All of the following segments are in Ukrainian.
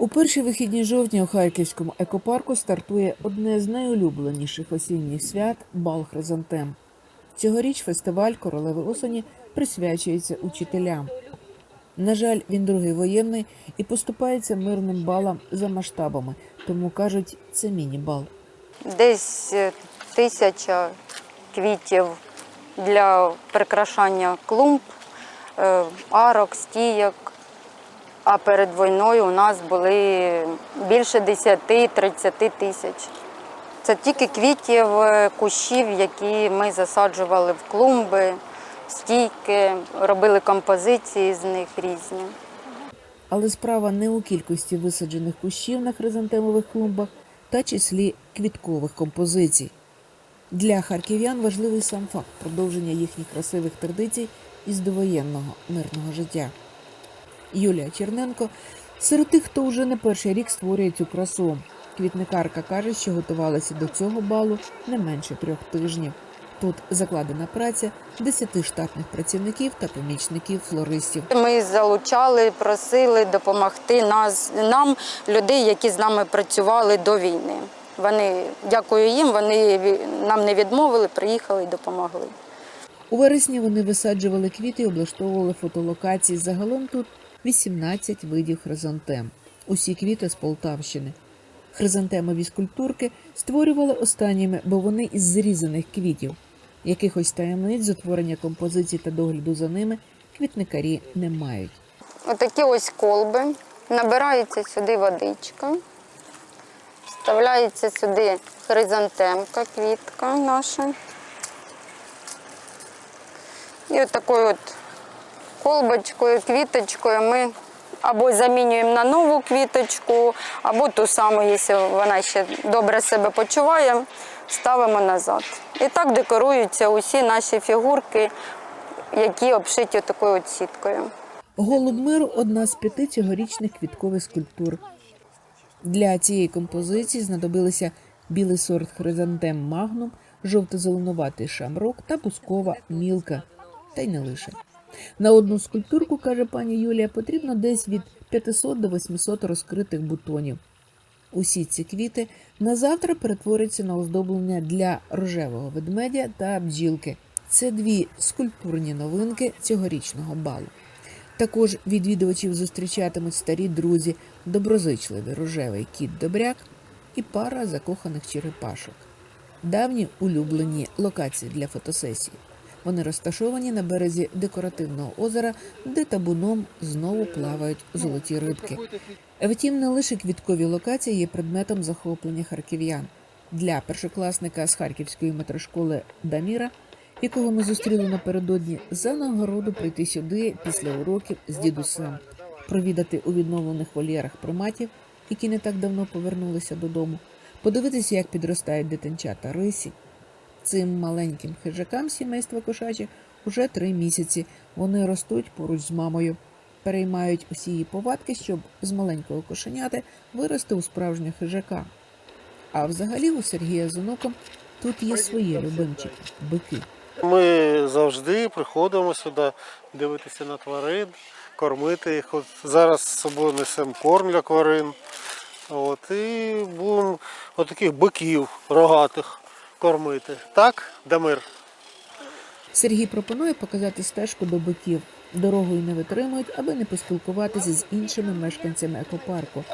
У перші вихідні жовтня у Харківському екопарку стартує одне з найулюбленіших осінніх свят бал Хризантем. Цьогоріч фестиваль Королеви осені присвячується учителям. На жаль, він другий воєнний і поступається мирним балам за масштабами, тому кажуть, це міні-бал. Десь е, тисяча квітів для прикрашання клумб, е, арок, стійок. А перед війною у нас були більше 10-30 тисяч. Це тільки квітів, е, кущів, які ми засаджували в клумби, стійки, робили композиції з них різні. Але справа не у кількості висаджених кущів на хризантемових клумбах та числі квіткових композицій. Для харків'ян важливий сам факт продовження їхніх красивих традицій із довоєнного мирного життя. Юлія Черненко серед тих, хто вже не перший рік створює цю красу. Квітникарка каже, що готувалася до цього балу не менше трьох тижнів. Тут закладена праця 10 штатних працівників та помічників флористів. Ми залучали, просили допомогти нас, нам, людей, які з нами працювали до війни. Вони, дякую їм, вони нам не відмовили, приїхали і допомогли. У вересні вони висаджували квіти і облаштовували фотолокації. Загалом тут 18 видів хризантем. Усі квіти з Полтавщини. Хризантемові скульптурки створювали останніми, бо вони із зрізаних квітів. Якихось таємниць з утворення композицій та догляду за ними квітникарі не мають. Отакі ось колби. Набирається сюди водичка, вставляється сюди хризантемка, квітка наша. І от такою от колбочкою, квіточкою ми або замінюємо на нову квіточку, або ту саму, якщо вона ще добре себе почуває, ставимо назад. І так декоруються усі наші фігурки, які обшиті такою от сіткою. Голуб миру одна з п'яти цьогорічних квіткових скульптур. Для цієї композиції знадобилися білий сорт хризантем магнум, жовто-зеленуватий шамрок та бускова мілка. Та й не лише. На одну скульптурку, каже пані Юлія, потрібно десь від 500 до 800 розкритих бутонів. Усі ці квіти на завтра перетворяться на оздоблення для рожевого ведмедя та бджілки. Це дві скульптурні новинки цьогорічного балу. Також відвідувачів зустрічатимуть старі друзі, доброзичливий рожевий кіт Добряк і пара закоханих черепашок. Давні улюблені локації для фотосесій. Вони розташовані на березі декоративного озера, де табуном знову плавають золоті рибки. Втім, не лише квіткові локації є предметом захоплення харків'ян. Для першокласника з харківської метрошколи Даміра, якого ми зустріли напередодні, за нагороду прийти сюди після уроків з дідусем, провідати у відновлених вольєрах приматів, які не так давно повернулися додому, подивитися, як підростають дитинчата рисі. Цим маленьким хижакам сімейства кошачих уже три місяці. Вони ростуть поруч з мамою, переймають усі її повадки, щоб з маленького кошеняти вирости у справжнього хижака. А взагалі у Сергія з онуком тут є свої любимчики бики. Ми завжди приходимо сюди дивитися на тварин, кормити їх. От зараз з собою несемо корм для тварин. От, і будемо отаких биків рогатих кормити. Так, Дамир? Сергій пропонує показати стежку до биків. Дорогою не витримують, аби не поспілкуватися з іншими мешканцями екопарку,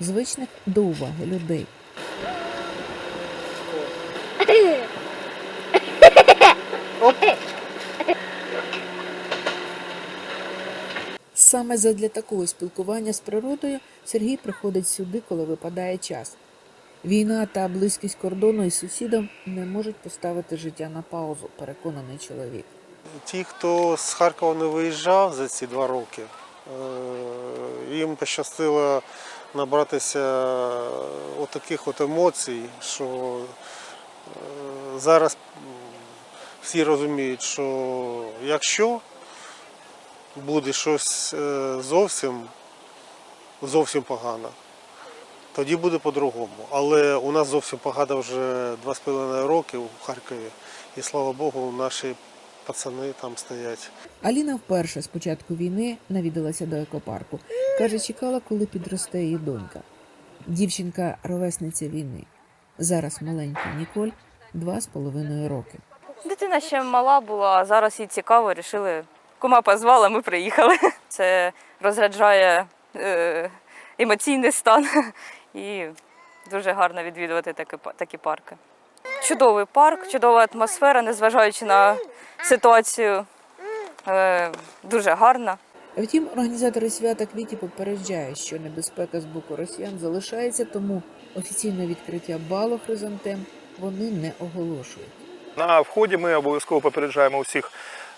звичних до уваги людей. Саме задля такого спілкування з природою Сергій приходить сюди, коли випадає час. Війна та близькість кордону із сусідом не можуть поставити життя на паузу, переконаний чоловік. Ті, хто з Харкова не виїжджав за ці два роки, е, їм пощастило набратися отаких от емоцій, що е, зараз всі розуміють, що якщо буде щось е, зовсім, зовсім погано, тоді буде по-другому. Але у нас зовсім погано вже 2,5 роки в Харкові. І слава Богу, наші пацани там стоять. Аліна вперше з початку війни навідалася до екопарку. Каже, чекала, коли підросте її донька. Дівчинка ровесниця війни. Зараз маленька Ніколь два з половиною роки. Дитина ще мала була, а зараз їй цікаво, вирішили. Кума позвала, ми приїхали. Це розряджає е, емоційний стан і дуже гарно відвідувати такі, па- такі парки. Чудовий парк, чудова атмосфера, незважаючи на ситуацію. Е, дуже гарна. Втім, організатори свята квіті попереджають, що небезпека з боку росіян залишається, тому офіційне відкриття балу хризантем вони не оголошують. На вході ми обов'язково попереджаємо усіх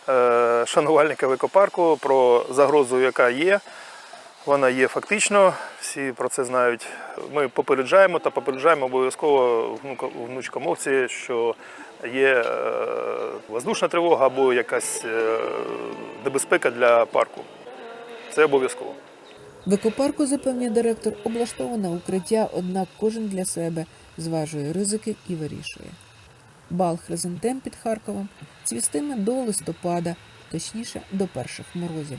е, шанувальників екопарку про загрозу, яка є. Вона є фактично, всі про це знають. Ми попереджаємо та попереджаємо обов'язково внучкомовці, що є е, воздушна тривога або якась е, небезпека для парку. Це обов'язково. В екопарку, запевнює директор, облаштоване укриття, однак кожен для себе зважує ризики і вирішує. Бал хризантем під Харковом цвістиме до листопада, точніше до перших морозів.